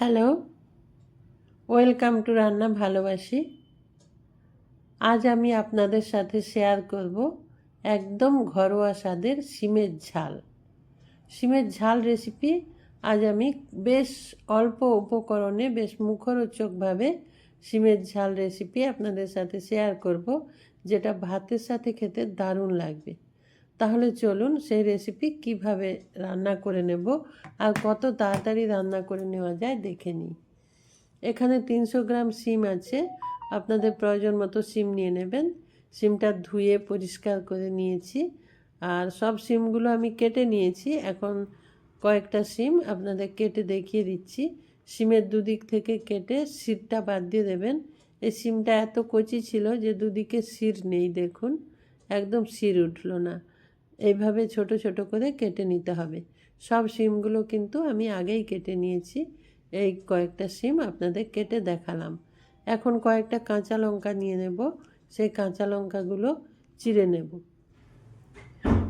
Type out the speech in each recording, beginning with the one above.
Hello, welcome to রান্না ভালোবাসি। আজ আমি আপনাদের সাথে শেয়ার করব একদম ঘরোয়া স্বাদের সিমের ঝাল। সিমের ঝাল রেসিপি আজ আমি বেশ অল্প উপকরণে, বেশ মুখরোচকভাবে সিমের ঝাল রেসিপি আপনাদের সাথে শেয়ার করব, যেটা ভাতের সাথে খেতে দারুণ লাগবে। তাহলে চলুন সেই রেসিপি কীভাবে রান্না করে নেব আর কত তাড়াতাড়ি রান্না করে নেওয়া যায় দেখে নিই। এখানে তিনশো গ্রাম সিম আছে, আপনাদের প্রয়োজন মতো সিম নিয়ে নেবেন। সিমটা ধুয়ে পরিষ্কার করে নিয়েছি আর সব সিমগুলো আমি কেটে নিয়েছি। এখন কয়েকটা সিম আপনাদের কেটে দেখিয়ে দিচ্ছি। সিমের দুদিক থেকে কেটে সিরটা বাদ দিয়ে দেবেন। এই সিমটা এত কচি ছিল যে দুদিকে সির নেই দেখুন, একদম সির উঠল না। এইভাবে ছোট ছোট করে কেটে নিতে হবে। সব সিমগুলো কিন্তু আমি আগেই কেটে নিয়েছি। এই কয়েকটা সিম আপনাদের কেটে দেখালাম। এখন কয়েকটা কাঁচা লঙ্কা নিয়ে নেব। সেই কাঁচা লঙ্কাগুলো চিড়ে নেব।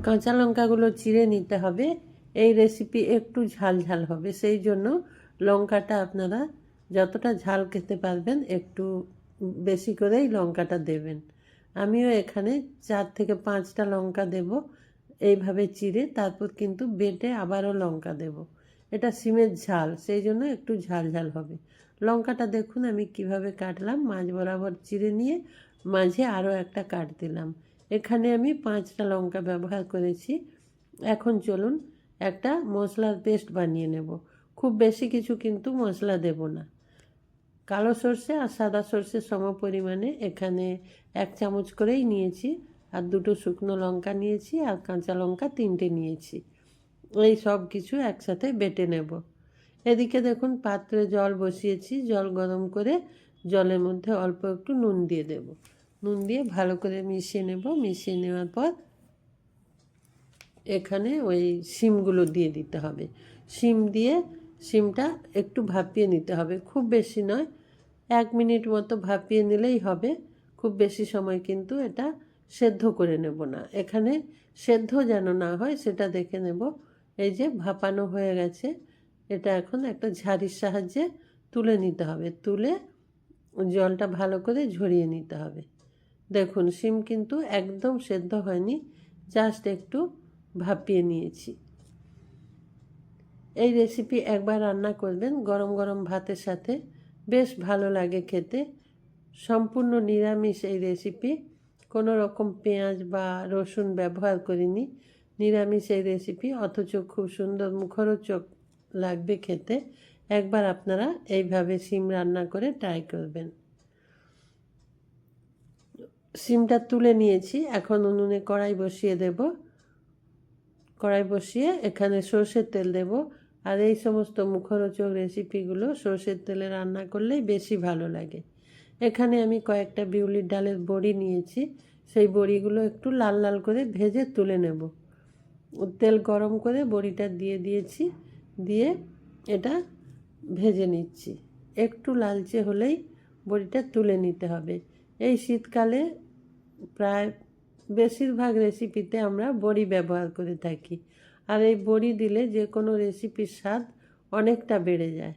কাঁচা লঙ্কাগুলো চিড়ে নিতে হবে। এই রেসিপি একটু ঝাল ঝাল হবে। সেই জন্য লঙ্কাটা আপনারা যতটা ঝাল খেতে পারবেন একটু বেশি করেই লঙ্কাটা দেবেন। আমিও এখানে চার থেকে পাঁচটা লঙ্কা দেব। এইভাবে চিড়ে তারপর কিন্তু বেটে আবারও লঙ্কা দেব। এটা সিমের ঝাল, সেই জন্য একটু ঝাল ঝাল হবে। লঙ্কাটা দেখুন আমি কীভাবে কাটলাম। মাঝ বরাবর চিড়ে নিয়ে মাঝে আরও একটা কাট দিলাম। এখানে আমি পাঁচটা লঙ্কা ব্যবহার করেছি। এখন চলুন একটা মশলার পেস্ট বানিয়ে নেব। খুব বেশি কিছু কিন্তু মশলা দেব না। কালো সর্ষে আর সাদা সর্ষে সম পরিমাণে এখানে এক চামচ করেই নিয়েছি। আর দুটো শুকনো লঙ্কা নিয়েছি আর কাঁচা লঙ্কা তিনটে নিয়েছি। এই সব কিছু একসাথে বেটে নেব। এদিকে দেখুন পাত্রে জল বসিয়েছি, জল গরম করে জলের মধ্যে অল্প একটু নুন দিয়ে দেব। নুন দিয়ে ভালো করে মিশিয়ে নেব। মিশিয়ে নেওয়ার পর এখানে ওই শিমগুলো দিয়ে দিতে হবে। শিম দিয়ে শিমটা একটু ভাপিয়ে নিতে হবে। খুব বেশি নয়, এক মিনিট মতো ভাপিয়ে নিলেই হবে। খুব বেশি সময় কিন্তু এটা সেদ্ধ করে নেব না। এখানে সেদ্ধ যেন না হয় সেটা দেখে নেব। এই যে ভাপানো হয়ে গেছে, এটা এখন একটা ঝাড়ির সাহায্যে তুলে নিতে হবে। তুলে জলটা ভালো করে ঝরিয়ে নিতে হবে। দেখুন, শিম কিন্তু একদম সেদ্ধ হয়নি, জাস্ট একটু ভাপিয়ে নিয়েছি। এই রেসিপি একবার রান্না করবেন গরম গরম ভাতের সাথে। বেশ ভালো লাগে খেতে। সম্পূর্ণ নিরামিষ এই রেসিপি। কোনো রকম পেঁয়াজ বা রসুন ব্যবহার করিনি। নিরামিষ এই রেসিপি অথচ খুব সুন্দর মুখরোচক লাগবে খেতে। একবার আপনারা এইভাবে সিম রান্না করে ট্রাই করবেন। সিমটা তুলে নিয়েছি, এখন উনুনে কড়াই বসিয়ে দেব। কড়াই বসিয়ে এখানে সর্ষের তেল দেব। আর এই সমস্ত মুখরোচক রেসিপিগুলো সর্ষের তেলে রান্না করলেই বেশি ভালো লাগে। এখানে আমি কয়েকটা বিউলির ডালের বড়ি নিয়েছি। সেই বড়িগুলো একটু লাল লাল করে ভেজে তুলে নেব। তেল গরম করে বড়িটা দিয়ে দিয়েছি, দিয়ে এটা ভেজে নিচ্ছি। একটু লালচে হলেই বড়িটা তুলে নিতে হবে। এই শীতকালে প্রায় বেশিরভাগ রেসিপিতে আমরা বড়ি ব্যবহার করে থাকি। আর এই বড়ি দিলে যে কোনো রেসিপির স্বাদ অনেকটা বেড়ে যায়।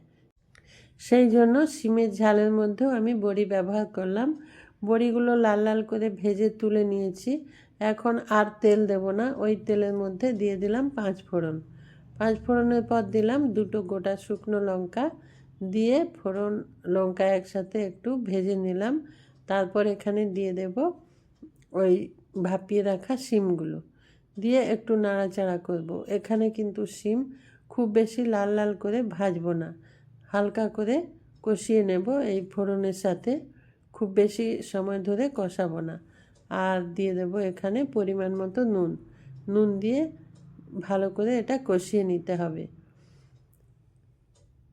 সেই জন্য সিমের ঝালের মধ্যেও আমি বড়ি ব্যবহার করলাম। বড়িগুলো লাল লাল করে ভেজে তুলে নিয়েছি। এখন আর তেল দেব না, ওই তেলের মধ্যে দিয়ে দিলাম পাঁচ ফোড়ন। পাঁচ ফোড়নের পর দিলাম দুটো গোটা শুকনো লঙ্কা দিয়ে ফোড়ন লঙ্কা একসাথে একটু ভেজে নিলাম। তারপর এখানে দিয়ে দেব ওই ভাপিয়ে রাখা শিমগুলো। দিয়ে একটু নাড়াচাড়া করব। এখানে কিন্তু শিম খুব বেশি লাল লাল করে ভাজবো না। হালকা করে কষিয়ে নেব। এই ফোড়নের সাথে খুব বেশি সময় ধরে কষাবো না। আর দিয়ে দেব এখানে পরিমাণ মতো নুন। নুন দিয়ে ভালো করে এটা কষিয়ে নিতে হবে।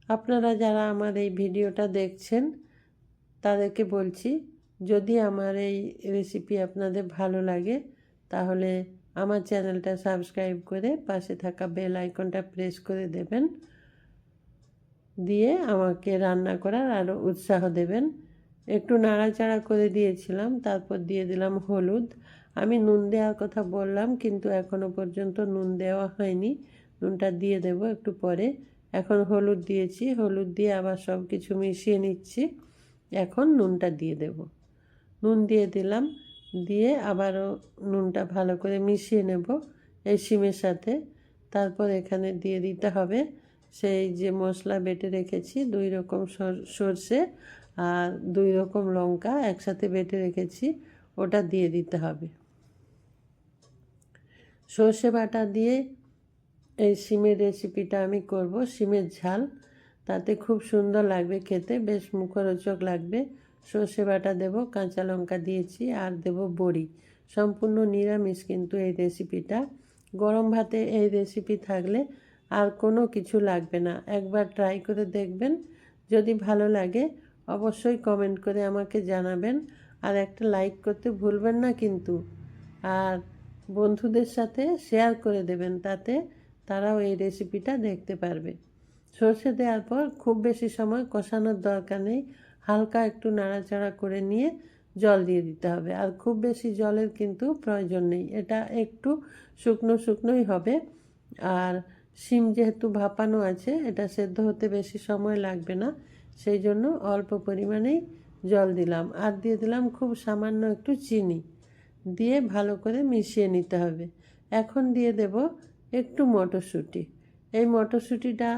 আপনারা যারা আমার এই ভিডিওটা দেখছেন, তাদেরকে বলছি, যদি আমার এই রেসিপি আপনাদের ভালো লাগে, তাহলে আমার চ্যানেলটা সাবস্ক্রাইব করে পাশে থাকা বেল আইকনটা প্রেস করে দেবেন। দিয়ে আমাকে রান্না করার আরও উৎসাহ দেবেন। একটু নাড়াচাড়া করে দিয়েছিলাম, তারপর দিয়ে দিলাম হলুদ। আমি নুন দেওয়ার কথা বললাম, কিন্তু এখনও পর্যন্ত নুন দেওয়া হয়নি। নুনটা দিয়ে দেব একটু পরে। এখন হলুদ দিয়েছি, হলুদ দিয়ে আবার সব কিছু মিশিয়ে নিচ্ছি। এখন নুনটা দিয়ে দেব। নুন দিয়ে দিলাম, দিয়ে আবারও নুনটা ভালো করে মিশিয়ে নেব এই শিমের সাথে। তারপর এখানে দিয়ে দিতে হবে সেই যে মশলা বেটে রেখেছি, দুই রকম সর- সর্ষে আর দুই রকম লঙ্কা একসাথে বেটে রেখেছি, ওটা দিয়ে দিতে হবে। সর্ষে বাটা দিয়ে এই সিমের রেসিপিটা আমি করব সিমের ঝাল। তাতে খুব সুন্দর লাগবে খেতে, বেশ মুখরোচক লাগবে। সর্ষে বাটা দেব, কাঁচা লঙ্কা দিয়েছি আর দেব বড়ি। সম্পূর্ণ নিরামিষ কিন্তু এই রেসিপিটা। গরম ভাতে এই রেসিপি থাকলে আর কোনো কিছু লাগবে না। একবার ট্রাই করে দেখবেন। যদি ভালো লাগে, অবশ্যই কমেন্ট করে আমাকে জানাবেন। আর একটা লাইক করতে ভুলবেন না কিন্তু। আর বন্ধুদের সাথে শেয়ার করে দেবেন, তাতে তারাও এই রেসিপিটা দেখতে পারবে। সর্ষে দেওয়ার পর খুব বেশি সময় কষানোর দরকার নেই। হালকা একটু নাড়াচাড়া করে নিয়ে জল দিয়ে দিতে হবে। আর খুব বেশি জলের কিন্তু প্রয়োজন নেই। এটা একটু শুকনো শুকনোই হবে। আর শিম যেহেতু ভাপানো আছে, এটা সেদ্ধ হতে বেশি সময় লাগবে না, সেই জন্য অল্প পরিমাণেই জল দিলাম। আর দিয়ে দিলাম খুব সামান্য একটু চিনি দিয়ে ভালো করে মিশিয়ে নিতে হবে। এখন দিয়ে দেব একটু মটরশুঁটি। এই মটরশুঁটিটা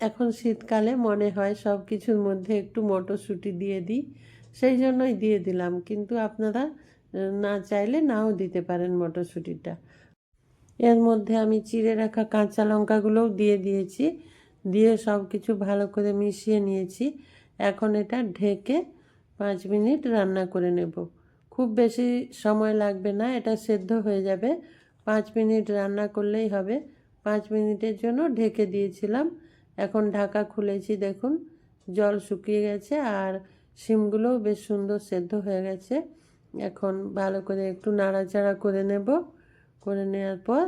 এখন শীতকালে মনে হয় সব কিছুর মধ্যে একটু মটরশুঁটি দিয়ে দিই, সেই জন্যই দিয়ে দিলাম। কিন্তু আপনারা না চাইলে নাও দিতে পারেন মটরশুঁটিটা। এর মধ্যে আমি চিড়ে রাখা কাঁচা লঙ্কাগুলোও দিয়ে দিয়েছি। দিয়ে সব কিছু ভালো করে মিশিয়ে নিয়েছি। এখন এটা ঢেকে পাঁচ মিনিট রান্না করে নেব। খুব বেশি সময় লাগবে না, এটা সেদ্ধ হয়ে যাবে। পাঁচ মিনিট রান্না করলেই হবে। পাঁচ মিনিটের জন্য ঢেকে দিয়েছিলাম। এখন ঢাকা খুলেছি, দেখুন। জল শুকিয়ে গেছে আর শিমগুলোও বেশ সুন্দর সেদ্ধ হয়ে গেছে। এখন ভালো করে একটু নাড়াচাড়া করে নেব। করে নেওয়ার পর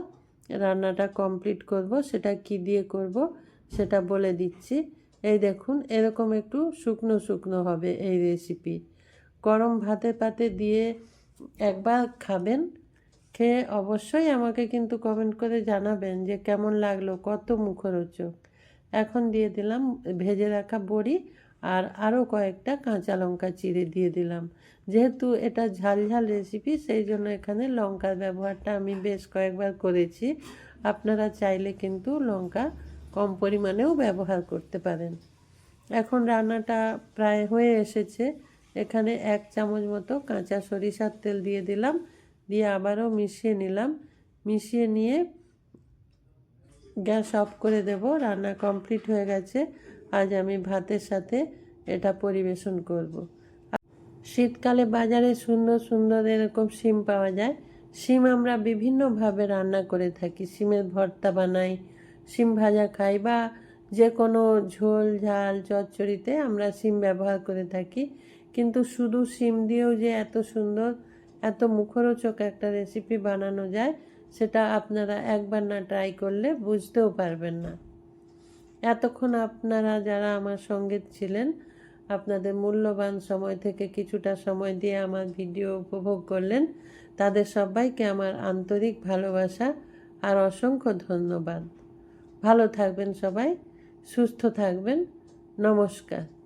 রান্নাটা কমপ্লিট করব। সেটা কি দিয়ে করব সেটা বলে দিচ্ছি। এই দেখুন, এরকম একটু শুকনো শুকনো হবে এই রেসিপি গরম ভাতে পাতে দিয়ে একবার খাবেন। খেয়ে অবশ্যই আমাকে কিন্তু কমেন্ট করে জানাবেন যে কেমন লাগল, কত মুখরোচক। এখন দিয়ে দিলাম ভেজে রাখা বড়ি। আর আরও কয়েকটা কাঁচা লঙ্কা চিড়ে দিয়ে দিলাম। যেহেতু এটা ঝাল ঝাল রেসিপি সেই জন্য এখানে লঙ্কার ব্যবহারটা আমি বেশ কয়েকবার করেছি। আপনারা চাইলে কিন্তু লঙ্কা কম পরিমাণেও ব্যবহার করতে পারেন। এখন রান্নাটা প্রায় হয়ে এসেছে। এখানে এক চামচ মতো কাঁচা সরিষার তেল দিয়ে দিলাম। দিয়ে আবারও মিশিয়ে নিলাম। মিশিয়ে নিয়ে গ্যাস অফ করে দেব। রান্না কমপ্লিট হয়ে গেছে। আজ আমি ভাতের সাথে এটা পরিবেশন করব। শীতকালে বাজারে সুন্দর সুন্দর এরকম শিম পাওয়া যায়। শিম আমরা বিভিন্নভাবে রান্না করে থাকি। শিমের ভর্তা বানাই, শিম ভাজা খাই বা যে কোনো ঝোল, ঝাল, চচ্চড়িতে আমরা শিম ব্যবহার করে থাকি। কিন্তু শুধু শিম দিয়েও যে এত সুন্দর, এত মুখরোচক একটা রেসিপি বানানো যায়, সেটা আপনারা একবার না ট্রাই করলে বুঝতেও পারবেন না। এতক্ষণ আপনারা যারা আমার সঙ্গে ছিলেন, আপনাদের মূল্যবান সময় থেকে কিছুটা সময় দিয়ে আমার ভিডিও উপভোগ করলেন, তাদের সবাইকে আমার আন্তরিক ভালোবাসা আর অসংখ্য ধন্যবাদ। ভালো থাকবেন সবাই, সুস্থ থাকবেন, নমস্কার।